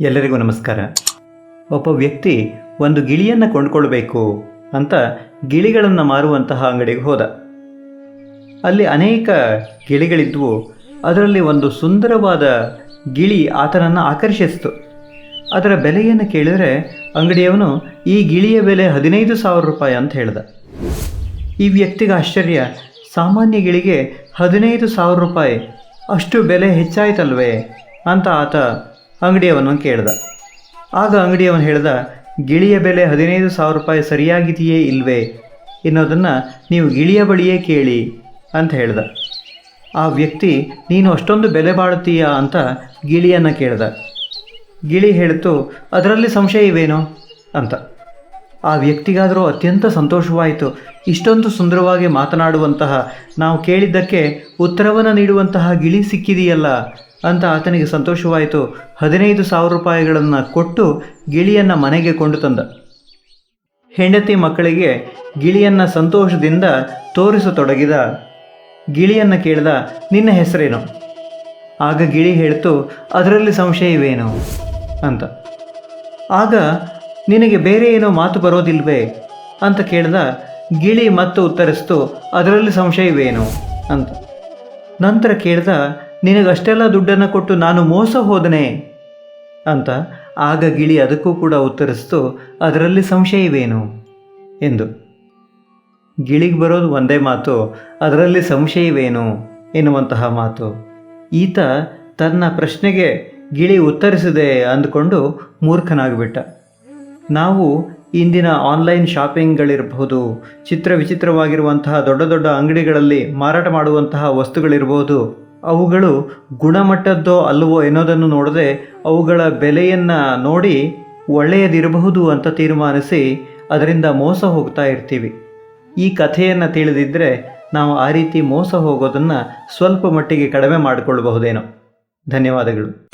ಎಲ್ಲರಿಗೂ ನಮಸ್ಕಾರ. ಒಬ್ಬ ವ್ಯಕ್ತಿ ಒಂದು ಗಿಳಿಯನ್ನು ಕೊಂಡುಕೊಳ್ಬೇಕು ಅಂತ ಗಿಳಿಗಳನ್ನು ಮಾರುವಂತಹ ಅಂಗಡಿಗೆ ಹೋದ. ಅಲ್ಲಿ ಅನೇಕ ಗಿಳಿಗಳಿದ್ವು. ಅದರಲ್ಲಿ ಒಂದು ಸುಂದರವಾದ ಗಿಳಿ ಆತನನ್ನು ಆಕರ್ಷಿಸಿತು. ಅದರ ಬೆಲೆಯನ್ನು ಕೇಳಿದರೆ ಅಂಗಡಿಯವನು ಈ ಗಿಳಿಯ ಬೆಲೆ ಹದಿನೈದು ಸಾವಿರ ರೂಪಾಯಿ ಅಂತ ಹೇಳಿದ. ಈ ವ್ಯಕ್ತಿಗೆ ಆಶ್ಚರ್ಯ. ಸಾಮಾನ್ಯ ಗಿಳಿಗೆ ಹದಿನೈದು ಸಾವಿರ ರೂಪಾಯಿ. ಅಷ್ಟು ಬೆಲೆ ಹೆಚ್ಚಾಯ್ತಲ್ವೇ? ಅಂತ ಆತ ಅಂಗಡಿಯವನನ್ನು ಕೇಳಿದ. ಆಗ ಅಂಗಡಿಯವನು ಹೇಳಿದ, ಗಿಳಿಯ ಬೆಲೆ ಹದಿನೈದು ಸಾವಿರ ರೂಪಾಯಿ ಸರಿಯಾಗಿದೆಯೇ ಇಲ್ವೇ? ಎನ್ನೋದನ್ನು ನೀವು ಗಿಳಿಯ ಬಳಿಯೇ ಕೇಳಿ, ಅಂತ ಹೇಳ್ದ. ಆ ವ್ಯಕ್ತಿ, ನೀನು ಅಷ್ಟೊಂದು ಬೆಲೆ ಬಾಳುತ್ತೀಯಾ? ಅಂತ ಗಿಳಿಯನ್ನು ಕೇಳ್ದ. ಗಿಳಿ ಹೇಳಿತು, ಅದರಲ್ಲಿ ಸಂಶಯವೇನೋ ಅಂತ. ಆ ವ್ಯಕ್ತಿಗಾದರೂ ಅತ್ಯಂತ ಸಂತೋಷವಾಯಿತು. ಇಷ್ಟೊಂದು ಸುಂದರವಾಗಿ ಮಾತನಾಡುವಂತಹ, ನಾವು ಕೇಳಿದ್ದಕ್ಕೆ ಉತ್ತರವನ್ನು ನೀಡುವಂತಹ ಗಿಳಿ ಸಿಕ್ಕಿದೆಯಲ್ಲ? ಅಂತ ಆತನಿಗೆ ಸಂತೋಷವಾಯಿತು. ಹದಿನೈದು ಸಾವಿರ ರೂಪಾಯಿಗಳನ್ನು ಕೊಟ್ಟು ಗಿಳಿಯನ್ನು ಮನೆಗೆ ಕೊಂಡು ತಂದ. ಹೆಂಡತಿ ಮಕ್ಕಳಿಗೆ ಗಿಳಿಯನ್ನು ಸಂತೋಷದಿಂದ ತೋರಿಸತೊಡಗಿದ. ಗಿಳಿಯನ್ನು ಕೇಳಿದ, ನಿನ್ನ ಹೆಸರೇನು? ಆಗ ಗಿಳಿ ಹೇಳ್ತು, ಅದರಲ್ಲಿ ಸಂಶಯವೇನು? ಅಂತ. ಆಗ, ನಿನಗೆ ಬೇರೆ ಏನೋ ಮಾತು ಬರೋದಿಲ್ವೇ? ಅಂತ ಕೇಳಿದ, ಗಿಳಿ ಮತ್ತು ಉತ್ತರಿಸ್ತು, ಅದರಲ್ಲಿ ಸಂಶಯವೇನು? ಅಂತ. ನಂತರ ಕೇಳ್ದ ನಿನಗಷ್ಟೆಲ್ಲ ದುಡ್ಡನ್ನು ಕೊಟ್ಟು ನಾನು ಮೋಸ ಹೋದನೆ? ಅಂತ ಆಗ ಗಿಳಿ ಅದಕ್ಕೂ ಕೂಡ ಉತ್ತರಿಸ್ತು, ಅದರಲ್ಲಿ ಸಂಶಯವೇನು? ಎಂದು. ಗಿಳಿಗೆ ಬರೋದು ಒಂದೇ ಮಾತು, ಅದರಲ್ಲಿ ಸಂಶಯವೇನು? ಎನ್ನುವಂತಹ ಮಾತು. ಈತ ತನ್ನ ಪ್ರಶ್ನೆಗೆ ಗಿಳಿ ಉತ್ತರಿಸಿದೆ ಅಂದುಕೊಂಡು ಮೂರ್ಖನಾಗಿಬಿಟ್ಟ. ನಾವು ಇಂದಿನ ಆನ್ಲೈನ್ ಶಾಪಿಂಗ್ಗಳಿರಬಹುದು, ಚಿತ್ರ ವಿಚಿತ್ರವಾಗಿರುವಂತಹ ದೊಡ್ಡ ದೊಡ್ಡ ಅಂಗಡಿಗಳಲ್ಲಿ ಮಾರಾಟ ಮಾಡುವಂತಹ ವಸ್ತುಗಳಿರಬಹುದು. ಅವುಗಳು ಗುಣಮಟ್ಟದ್ದೋ ಅಲ್ಲವೋ ಎನ್ನೋದನ್ನು ನೋಡದೆ ಅವುಗಳ ಬೆಲೆಯನ್ನು ನೋಡಿ ಒಳ್ಳೆಯದಿರಬಹುದು ಅಂತ ತೀರ್ಮಾನಿಸಿ ಅದರಿಂದ ಮೋಸ ಹೋಗ್ತಾ ಇರ್ತೀವಿ. ಈ ಕಥೆಯನ್ನು ತಿಳಿದಿದ್ದರೆ ನಾವು ಆ ರೀತಿ ಮೋಸ ಹೋಗೋದನ್ನು ಸ್ವಲ್ಪ ಮಟ್ಟಿಗೆ ಕಡಿಮೆ ಮಾಡಿಕೊಳ್ಬಹುದೇನೋ. ಧನ್ಯವಾದಗಳು.